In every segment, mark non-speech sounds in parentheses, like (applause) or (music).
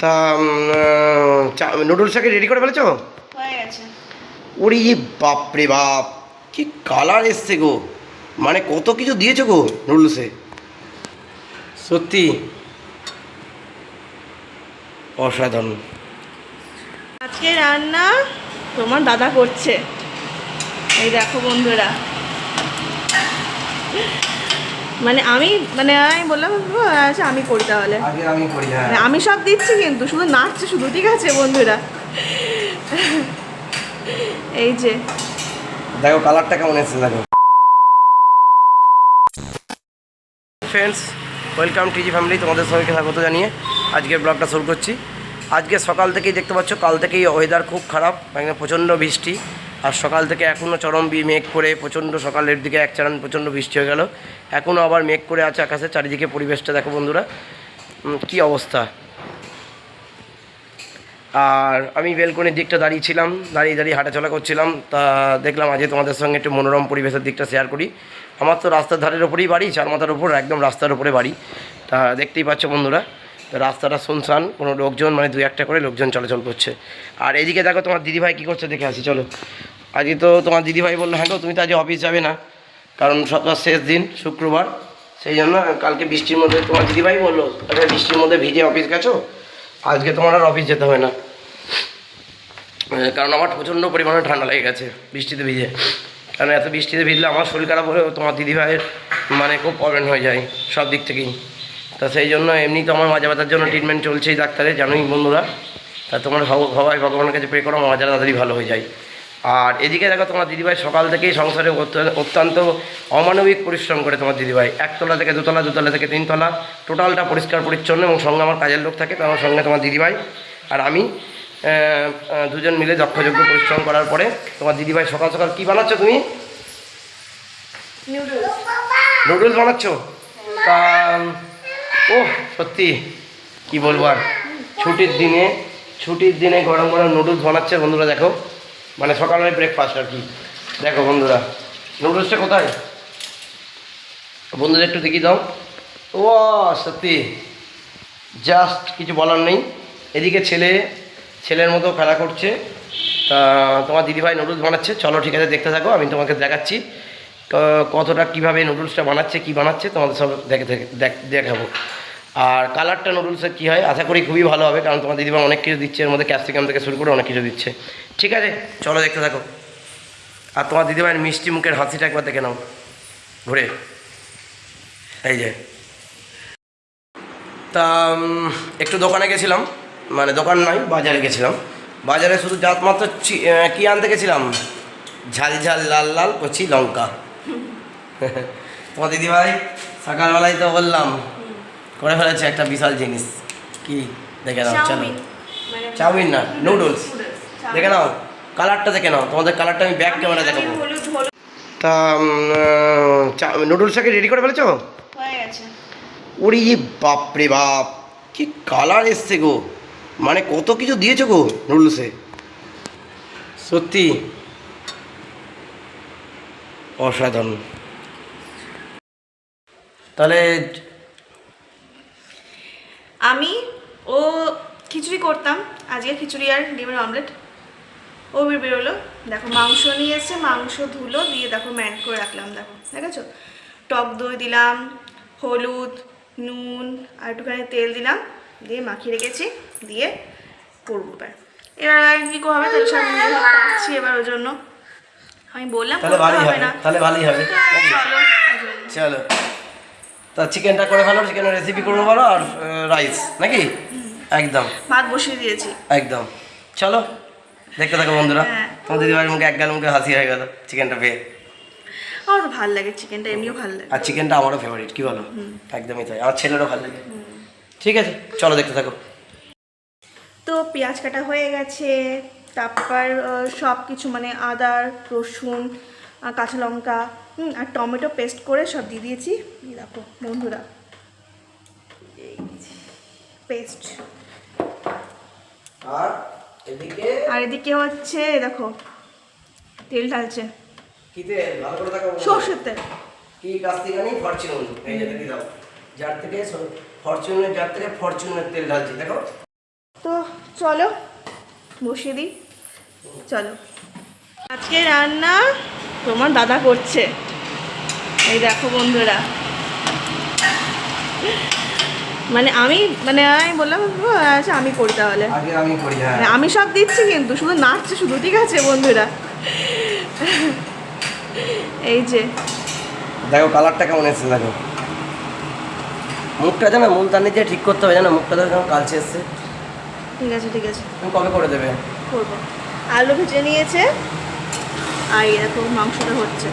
তা নুডলসটাকে রেডি করে ফেলেছো? হয়ে গেছে। ওরে বাপরে বাপ কি কালার এসছে গো। মানে কত কিছু দিয়েছ গো নুডলসে সত্যি? অসাধারণ। আজকে রান্না তোমার দাদা করছে। এই দেখো বন্ধুরা। মানে আমি মানে আমি বললাম "ও, আচ্ছা আমি করি তাহলে। আমি করি হ্যাঁ। মানে আমি সব দিচ্ছি কিন্তু শুধু নাচছে শুধু ঠিক আছে বন্ধুরা? এই যে। দেখো কালারটা কেমন এসেছে দেখো। ফ্রেন্ডস ওয়েলকাম টিজি ফ্যামিলি তোমাদের সবাইকে স্বাগত জানিয়ে আজকের ব্লগটা শুরু করছি। আজকে সকাল থেকেই দেখতে পাচ্ছ, কাল থেকেই ওয়েদার খুব খারাপ মানে প্রচণ্ড বৃষ্টি। আর সকাল থেকে এখনও চরম মেঘ করে প্রচণ্ড সকালের দিকে এক চারান প্রচণ্ড বৃষ্টি হয়ে গেল। এখনও আবার মেঘ করে আছে আকাশে, চারিদিকে পরিবেশটা দেখো বন্ধুরা কি অবস্থা। আর আমি বেলকনির দিকটা দাঁড়িয়েছিলাম দাঁড়িয়ে দাঁড়িয়ে হাঁটাচলা করছিলাম, তা দেখলাম আজকে তোমাদের সঙ্গে একটু মনোরম পরিবেশের দিকটা শেয়ার করি। আমার তো রাস্তার ধারের ওপরেই বাড়ি, চার মাথার ওপর একদম রাস্তার ওপরে বাড়ি। তা দেখতেই পাচ্ছ বন্ধুরা রাস্তাটা শুনশান কোনো লোকজন মানে দু একটা করে লোকজন চলাচল করছে। আর এদিকে দেখো তোমার দিদিভাই কী করছে, দেখে আসি, চলো। আজকে তো তোমার দিদিভাই বলল হ্যাঁ গো, তুমি তো আজ অফিস যাবে না। কারণ সপ্তাহ শেষ দিন, শুক্রবার। সেই জন্য কালকে বৃষ্টির মধ্যে তোমার দিদিভাই বলল তাহলে বৃষ্টির মধ্যে ভিজে অফিস গেছো? আজকে তোমার আর অফিস যেতে হবে না। কারণ আমার প্রচণ্ড পরিমাণে ঠান্ডা লেগে গেছে বৃষ্টিতে ভিজে। কারণ এত বৃষ্টিতে ভিজলে আমার শরীর খারাপ হলেও তোমার দিদিভাইয়ের মানে খুব প্রবলেম হয়ে যায়, সব দিক থেকেই। তা সেই জন্য এমনি তো আমার মাজা ব্যথার জন্য ট্রিটমেন্ট চলছেই ডাক্তারে জানোই বন্ধুরা। তা তোমার সবাই ভগবানের কাছে প্রে করো আমার মাজা তাড়াতাড়ি ভালো হয়ে যায়। আর এদিকে দেখো তোমার দিদিভাই সকাল থেকেই সংসারে অত্য- অত্যন্ত অমানবিক পরিশ্রম করে তোমার দিদিভাই। একতলা থেকে দুতলা দুতলা থেকে তিনতলা টোটালটা পরিষ্কার পরিচ্ছন্ন এবং সঙ্গে আমার কাজের লোক থাকে তার সঙ্গে তোমার দিদিভাই আর আমি দুজন মিলে যথাযোগ্য পরিশ্রম করার পরে তোমার দিদিভাই সকাল সকাল কী বানাচ্ছ তুমি? নুডলস বানাচ্ছ? তা ও সত্যি, কি বলব আর? ছুটির দিনে ছুটির দিনে গরম গরম নুডলস বানাচ্ছে বন্ধুরা, দেখো। মানে সকালের ব্রেকফাস্ট আর কি। দেখো বন্ধুরা নুডলসটা কোথায়? বন্ধুদের একটু দেখিয়ে দাও। ও সত্যি। জাস্ট কিছু বলার নেই। এদিকে ছেলে, ছেলের মতো খেলা করছে। তা, তোমার দিদিভাই নুডলস বানাচ্ছে। চলো, ঠিক আছে, দেখতে থাকো, আমি তোমাকে দেখাচ্ছি। কতটা কীভাবে নুডলসটা বানাচ্ছে, কি বানাচ্ছে, তোমাদের সব দেখ- দেখাবো। আর কালারটা নুডলসের কী হয়? আশা করি খুবই ভালো হবে কারণ তোমার দিদিভাই অনেক কিছু দিচ্ছে এর মধ্যে ক্যাপসিকাম থেকে শুরু করে অনেক কিছু দিচ্ছে। ঠিক আছে চলো দেখতে থাকো। আর তোমার দিদিভাইয়ের মিষ্টি মুখের হাসিটা একবার দেখে নাও ঘুরে। এই যে। তা একটু দোকানে গেছিলাম মানে দোকান নয় বাজারে গেছিলাম। বাজারে শুধু আহ, কি আনতে গেছিলাম? ঝাল ঝাল লাল লাল কচি লঙ্কা। (laughs) তোমার দিদিভাই সকালবেলায় তো বললাম করে ফেলেছে একটা বিশাল জিনিস। কি? দেখে নাও চলো। চাউমিন মানে চাউমিন না নুডলস দেখে নাও কালারটা দেখে নাও। তোমাদের কালারটা আমি ব্যাক ক্যামেরা দেখাবো। তা নুডলসটাকে রেডি করে ফেলেছো? হয়ে গেছে। ওরে বাপরে বাপ কি কালার এসছে গো। মানে কত কিছু দিয়েছ গো নুডলসে সত্যি? অসাধারণ। তাহলে আমি ও খিচুড়ি করতাম। আজকে খিচুড়ি আর ডিমের অমলেট। ও বের বেরোলো। দেখো মাংস নিয়ে এসে মাংস ধুলো দিয়ে দেখো ম্যান করে রাখলাম দেখো। দেখেছ? টক দই দিলাম হলুদ নুন আর একটুখানি তেল দিলাম দিয়ে মাখিয়ে রেখেছি দিয়ে করব এবার। এবার কী হবে তাহলে সব নিয়ে পাচ্ছি এবার ওর জন্য। আমি বললাম তাহলে ভালোই হবে না। তাহলে ভালোই হবে। চলো চলো। তা চিকেনটা করে ফেলো চিকেনের রেসিপি করে বলো আর রাইস নাকি? একদম। ভাত বসিয়ে দিয়েছি। একদম। চলো দেখতে থাকো বন্ধুরা। হ্যাঁ। তোমার দিদিভাইয়ের মুখে এক গাল মুখে হাসি হয়ে গেল চিকেনটা পেয়ে। আমার ভালো লাগে চিকেনটা এমনিও ভালো লাগে। আর চিকেনটা আমারও ফেভারিট কি বলো? একদমই তাই। আমার ছেলেরও ভালো লাগে। ঠিক আছে চলো দেখতে থাকো। তো পেঁয়াজ কাটা হয়ে গেছে তারপর সব কিছু মানে আদা রসুন কাঁচা লঙ্কা হুম, আর টমেটো পেস্ট করে সব দিয়ে দিয়েছি। দেখো বন্ধুরা। পেস্ট। আর এদিকে? আর এদিকে হচ্ছে দেখো তেল ঢালছে। কিতে ভালো করে সর্ষের তেল। কি কাছ থেকে আনি ফরচুন। এই যে দেখি দাও। যার থেকে ফরচুনের যার থেকে ফরচুনের তেল ঢালছি দেখো। তো চলো বসিয়ে দিই। চলো। আজকে রান্না তোমার দাদা করছে। এই দেখো বন্ধুরা। মানে আমি মানে আমি বললাম "ও, আচ্ছা আমি করি তাহলে। আমি করি হ্যাঁ। মানে আমি সব দিচ্ছি কিন্তু শুধু নাচছে শুধু ঠিক আছে বন্ধুরা? এই যে। দেখো কালারটা কেমন এসেছে দেখো। মুখটা জানো মুলতানি দিয়ে ঠিক করতে হবে জানো মুখটা দেখো কেমন কালচে এসছে। ঠিক আছে ঠিক আছে। তুমি কবে করে দেবে? করব। আলু ভেজে নিয়েছে। আর দেখো মাংসটা হচ্ছে।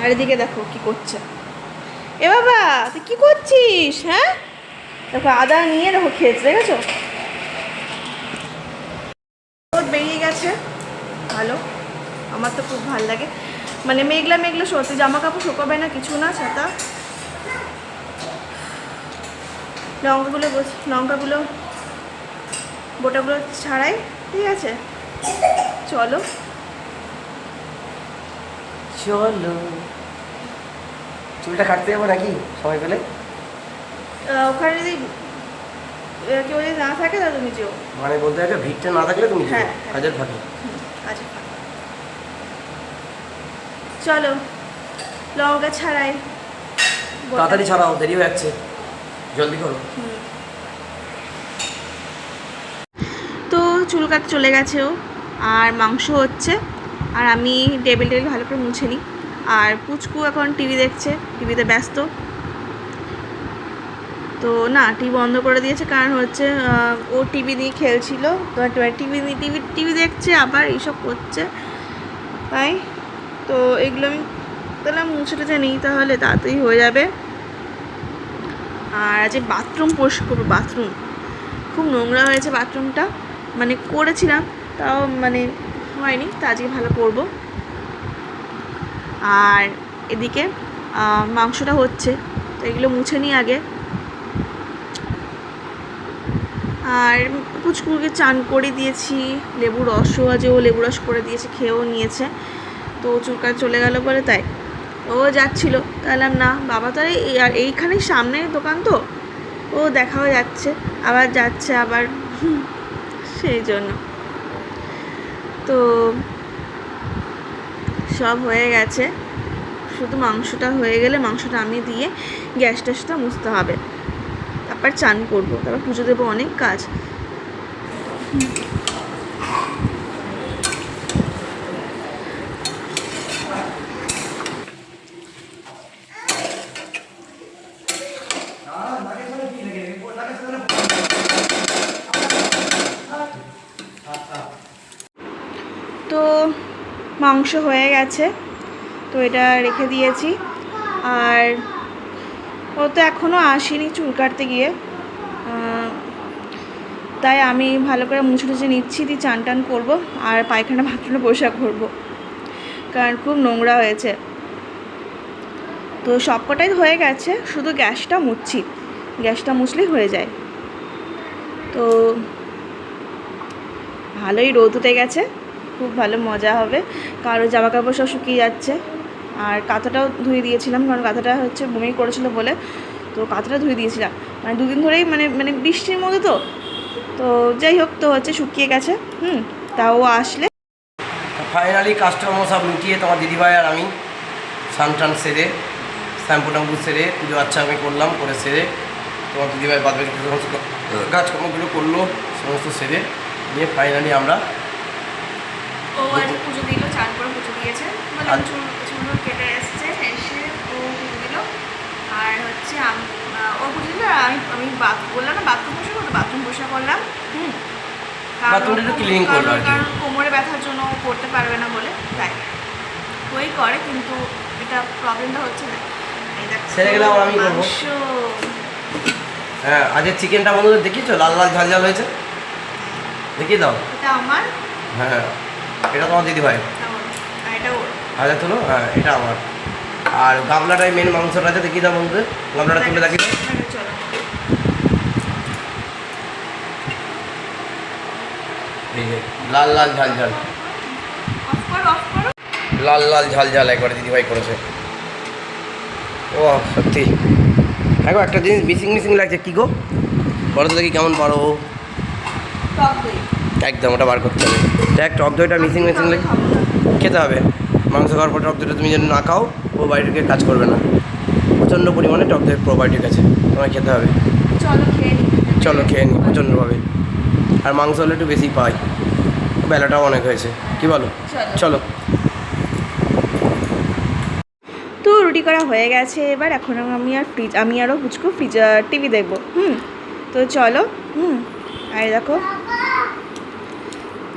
আর এদিকে দেখো কি করছে। এ বাবা, তুই কি করছিস হ্যাঁ? দেখো আদা নিয়ে দেখো খেয়েছে, দেখেছ? বেরিয়ে গেছে, ভালো। আমার তো খুব ভালো লাগে। মানে মেঘলা মেঘলা সত্যি জামা কাপড় শুকাবে না, কিছু না, ছাতা। লঙ্কাগুলো লঙ্কাগুলো, বোটাগুলো ছাড়াই ঠিক আছে। চলো। চলো। চুলটা কাটতে যাব নাকি সময় পেলে ওখানে যদি কেউ যদি না থাকে তাহলে তুমি যেও। মানে বলতে গেলে ভিড়টা না থাকলে তুমি হ্যাঁ। কাজের ফাঁকে কাজে চলো। লঙ্কা ছাড়াই। তাড়াতাড়ি ছাড়াও দেরি হয়ে যাচ্ছে। জলদি করো। হুম। তো চুল কাট চলে গেছে ও, আর মাংস হচ্ছে, আর আমি টেবিল টেবিল ভালো করে মুছে নিই। আর পুচকু এখন টিভি দেখছে, টিভিতে ব্যস্ত। তো না, টিভি বন্ধ করে দিয়েছে, কারণ হচ্ছে ও টিভি নিয়ে খেলছিল। তো টিভি টিভি টিভি দেখছে, আবার এইসব করছে। তাই, তো এগুলো আমি তাহলে মুছে টুছে নিই তাহলে, তাড়াতাড়ি হয়ে যাবে। আর আজকে বাথরুম পরিষ্কার করব, বাথরুম। খুব নোংরা হয়েছে বাথরুমটা। মানে করেছিলাম, তাও মানে হয়নি, তা আজকে ভালো করব। আর এদিকে মাংসটা হচ্ছে, তো এগুলো মুছে নিই আগে। আর পুচকুকে চান করে দিয়েছি লেবু রসও আছে, ও লেবু রস করে দিয়েছে, খেয়েও নিয়েছে। তো চুলকা চলে গেল বলে তাই। ও যাচ্ছিল তাহলে না, বাবা তো আর এই- আর এইখানে সামনে দোকান তো? ও দেখাও যাচ্ছে, আবার যাচ্ছে, আবার সেই জন্য। তো সব হয়ে গেছে। শুধু মাংসটা হয়ে গেলে মাংসটা আমি দিয়ে গ্যাস ট্যাসটা মুছতে হবে। তারপর চান করব। তারপর পুজো দেবো অনেক কাজ তো মাংস হয়ে গেছে। তো এটা রেখে দিয়েছি। আর ও তো এখনও আসেনি চুল কাটতে গিয়ে। তাই আমি ভালো করে মুছে টুছে নিচ্ছি, দিয়ে চান টান করব, আর পায়খানা বাথরুমে পোশাক করব কারণ খুব নোংরা হয়েছে। তো সবকটাই হয়ে গেছে, শুধু গ্যাসটা মুছছি। গ্যাসটা মুছলেই হয়ে যায়। তো ভালোই রোদ উঠে গেছে। খুব ভালো মজা হবে। কারও জামা কাপড় সব শুকিয়ে যাচ্ছে। আর কাঁথাটাও ধুয়ে দিয়েছিলাম, কারণ কাঁথাটা হচ্ছে বমি করেছিল বলে। তো কাঁথাটা ধুয়ে দিয়েছিলাম। মানে দুদিন ধরেই মানে মানে বৃষ্টির মধ্যে তো। তো যাই হোক, তো হচ্ছে শুকিয়ে গেছে। হুম, তাও আসলে। ফাইনালি কাস্টমার সব মিটিয়ে তোমার দিদিভাই আর আমি স্নান টান সেরে শ্যাম্পু ট্যাম্পু সেরে, পুজো আচ্ছা আমি করলাম, করে সেরে, তোমার দিদিভাই বাদ সমস্ত কাজকর্মগুলো করল, সমস্ত সেরে দিয়ে ফাইনালি আমরা ও আজ পুজো দিল চান করে পুজো দিয়েছে। বললাম আচ্ছা। চুল চুল কেটে এসছে এসে ও পুজো দিল। আর হচ্ছে ও পুজো দিল আর আমি আমি বাথ বললাম না বাথরুম বসে বাথরুম বসে করলাম। হুম। কারণ- কোমরে ব্যথার জন্য করতে পারবে না বলে তাই। ওই করে কিন্তু এটা প্রবলেমটা হচ্ছে না। সেরে আমি করব। হ্যাঁ আজকে চিকেনটা বন্ধুদের দেখিয়েছো? লাল লাল ঝাল ঝাল হয়েছে? দেখিয়ে দাও। এটা আমার? হ্যাঁ। এটা তোমার ওর, আর হাজার তুলো? হ্যাঁ এটা আমার। আর গামলাটাই মেন মাংসটা আছে দেখি দাও বন্ধুদের। গামলাটা তুলে যে লাল লাল ঝাল ঝাল। লাল লাল ঝাল ঝাল একবারে দিদিভাই করেছে। ও সত্যি। দেখো একটা জিনিস মিসিং মিসিং লাগছে। কী গো? বলো তো দেখি কেমন পারো। টক দই। একদম ওটা বার করতে হবে। দেখ টক দইটা মিসিং মিসিং লাগে খেতে হবে। মাংস খাওয়ার পর টক দইটা তুমি যদি না খাও প্রোবায়োটিকে কাজ করবে না। প্রচণ্ড পরিমাণে টক দইয়ের প্রোবায়োটিক আছে তোমায় খেতে হবে। চলো খেয়ে নিই প্রচণ্ডভাবে। আর মাংস হলে একটু বেশি পাই। বেলাটাও অনেক হয়েছে। কি বলো? চলো। চলো। তো রুটি করা হয়ে গেছে এবার এখন আমি আর ফ্রিজ আমি আরও পুচকু ফ্রিজ টিভি দেখব। হুম তো চলো। হুম আর দেখো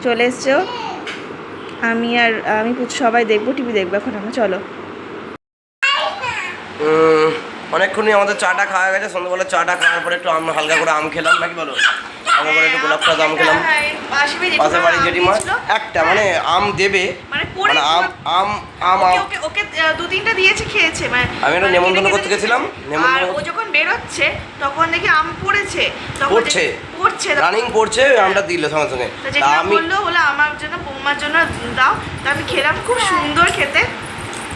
চলে এসছো। আমি আর, আমি সবাই দেখব, টিভি দেখব এখন আমরা, চলো। অনেকক্ষণই আমাদের চাটা খাওয়া গেছে, সন্ধ্যাবেলা চাটা খাওয়ার পরে একটু আম হালকা করে আম খেলাম, নাকি বলো? আমার করে একটু গোলাপ খাওয়া আম খেলাম। হ্যাঁ, পাশের বাড়ি জেঠিমা একটা মানে আম দেবে। মানে মানে আম আম আম ওকে দু তিনটা দিয়েছে খেয়েছে মানে আমি একটা মানে নেমন্তন্ন করতে গেছিলাম, আর ও যখন বেরোচ্ছে তখন দেখি আম পড়েছে। পড়ছে? পড়ছে। রানিং পড়ছে আমটা দিল সঙ্গে সঙ্গে। আমি বলল বলে আমার জন্য বৌমার জন্য দাও। তা আমি খেলাম খুব সুন্দর খেতে।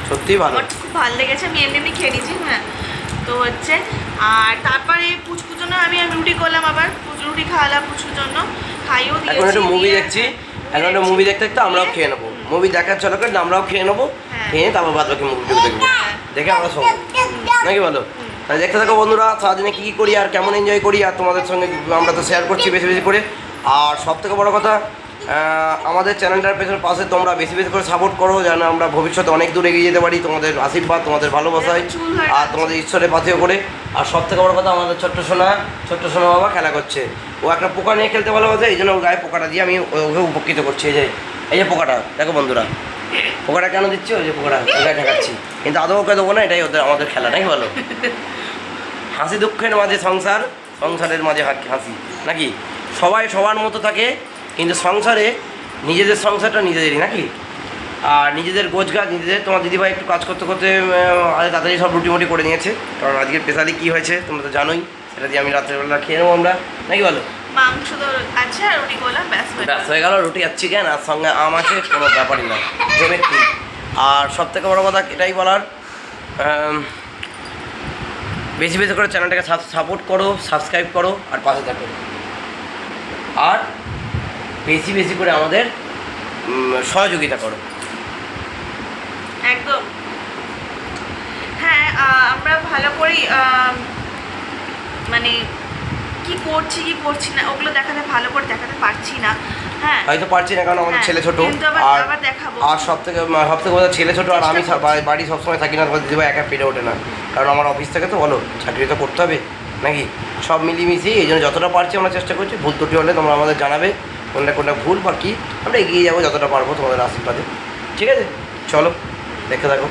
সত্যিই ভালো। আমার খুব ভালো লেগেছে আমি এমনি এমনি খেয়ে নিয়েছি হ্যাঁ। তো হচ্ছে আর তারপরে পুচকুর জন্য আমি রুটি করলাম আবার। রুটি খাওয়ালাম পুচকুর জন্য। খাইও দিয়েছি এখন একটু মুভি দেখছি। এখন একটু মুভি দেখতে দেখতে আমরাও খেয়ে নেব। মুভি দেখার চলো করে আমরাও খেয়ে নেব। হ্যাঁ। খেয়ে তারপর বাদ বাকি মুভিটুকু দেখব। হ্যাঁ। দেখে আমরা শোবো। নাকি বলো? তাহলে দেখতে থাকো বন্ধুরা সারাদিনে কী কী করি আর কেমন এনজয় করি আর তোমাদের সঙ্গে আমরা তো শেয়ার করছি বেশি বেশি করে। আর সব থেকে বড় কথা আমাদের চ্যানেলটার পেছনে পাশে তোমরা বেশি বেশি করে সাপোর্ট করো, যেন আমরা ভবিষ্যতে অনেক দূর এগিয়ে যেতে পারি তোমাদের আশীর্বাদ, তোমাদের ভালোবাসায় আর তোমাদের ঈশ্বরের পাথেও করে। আর সব থেকে বড় কথা, আমাদের ছোট্ট সোনা ছোট্ট সোনা বাবা খেলা করছে। ও একটা পোকা নিয়ে খেলতে ভালোবাসে, এই জন্য গায়ে পোকাটা দিয়ে আমি ওকে উপকৃত করছি। এই যে এই যে পোকাটা, দেখো বন্ধুরা, পোকাটা কেন দিচ্ছি? ওই যে পোকাটা গায়ে ঠেকাচ্ছি কিন্তু আদৌ ওকে দেবো না, এটাই ওদের, আমাদের খেলা, নাকি বলো? হাসি দুঃখের মাঝে সংসার, সংসারের মাঝে হাসি। নাকি? সবাই সবার মতো থাকে কিন্তু সংসারে নিজেদের সংসারটা নিজেদেরই নাকি? আর নিজেদের গোছগাছ নিজেদের তোমার দিদিভাই একটু কাজ করতে করতে আজ তাড়াতাড়ি সব রুটি মুটি করে নিয়েছে। কারণ আজকে স্পেশালি কী হয়েছে তোমরা তো জানোই সেটা দিয়ে আমি রাত্রেবেলা খেয়ে নেব আমরা। নাকি বলো? মাংস তো আছে আর রুটি করলাম ব্যাস হয়ে ব্যাস গেল। হয়ে গেল রুটি আর চিকেন আর সঙ্গে আম আছে কোনো ব্যাপারই না জমে আর সব থেকে বড় কথা এটাই বলার বেশি বেশি করে চ্যানেলটাকে সাপোর্ট করো সাবস্ক্রাইব করো আর পাশে থাকো। আর বেশি বেশি করে আমাদের সহযোগিতা করো। একদম। হ্যাঁ আমরা ভালো করেই মানে কি করছি কি করছি না ওগুলো দেখাতে ভালো করে দেখাতে পারছি না। হ্যাঁ। হয়তো পারছি না কারণ আমাদের হ্যাঁ, ছেলে ছোট। আর আর সব থেকে সব থেকে বড় ছেলে ছোট আর আমি বাড়ি- সবসময় থাকি না দিদিভাই একা পেরে ওঠে না। কারণ আমার অফিস থেকে তো বলো চাকরি তো করতে হবে নাকি? সব মিলিয়ে মিশিয়ে এই জন্য যতটা পারছি আমরা চেষ্টা করছি ভুল ত্রুটি হলে তোমরা আমাদের জানাবে। কোনটা কোনটা ভুল বা কী, আমরা এগিয়ে যাব, যতটা পারব তোমাদের আশীর্বাদে। ঠিক আছে? চলো, দেখে থাকো।